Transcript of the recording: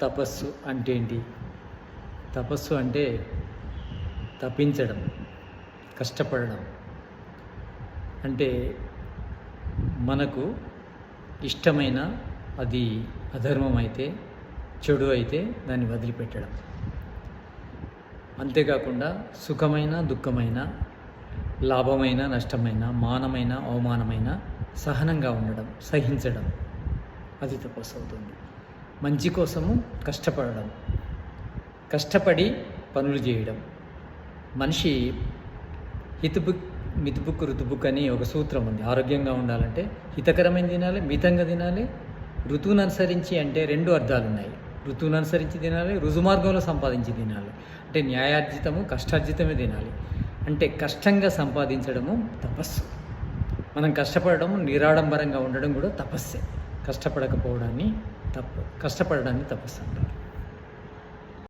తపస్సు అంటే ఏంటి? తపస్సు అంటే తప్పించడం కష్టపడడం. అంటే మనకు ఇష్టమైన అది అధర్మం అయితే చెడు అయితే దాన్ని వదిలిపెట్టడం. అంతేకాకుండా సుఖమైన దుఃఖమైన లాభమైన నష్టమైన మానమైన అవమానమైన సహనంగా ఉండడం సహించడం అది తపస్సు అవుతుంది. మంచి కోసము కష్టపడడం కష్టపడి పనులు చేయడం. మనిషి హితుబుక్ మితుబుక్ రుతుబుక్ అని ఒక సూత్రం ఉంది. ఆరోగ్యంగా ఉండాలంటే హితకరమైన తినాలి మితంగా తినాలి ఋతువును అనుసరించి అంటే రెండు అర్థాలు ఉన్నాయి. ఋతువును అనుసరించి తినాలి రుజుమార్గంలో సంపాదించి తినాలి. అంటే న్యాయార్జితము కష్టార్జితమే తినాలి. అంటే కష్టంగా సంపాదించడము తపస్సు. మనం కష్టపడడం నిరాడంబరంగా ఉండడం కూడా తపస్సే. కష్టపడకపోవడాన్ని తప్పు కష్టపడడాన్ని తపస్సు అంటారు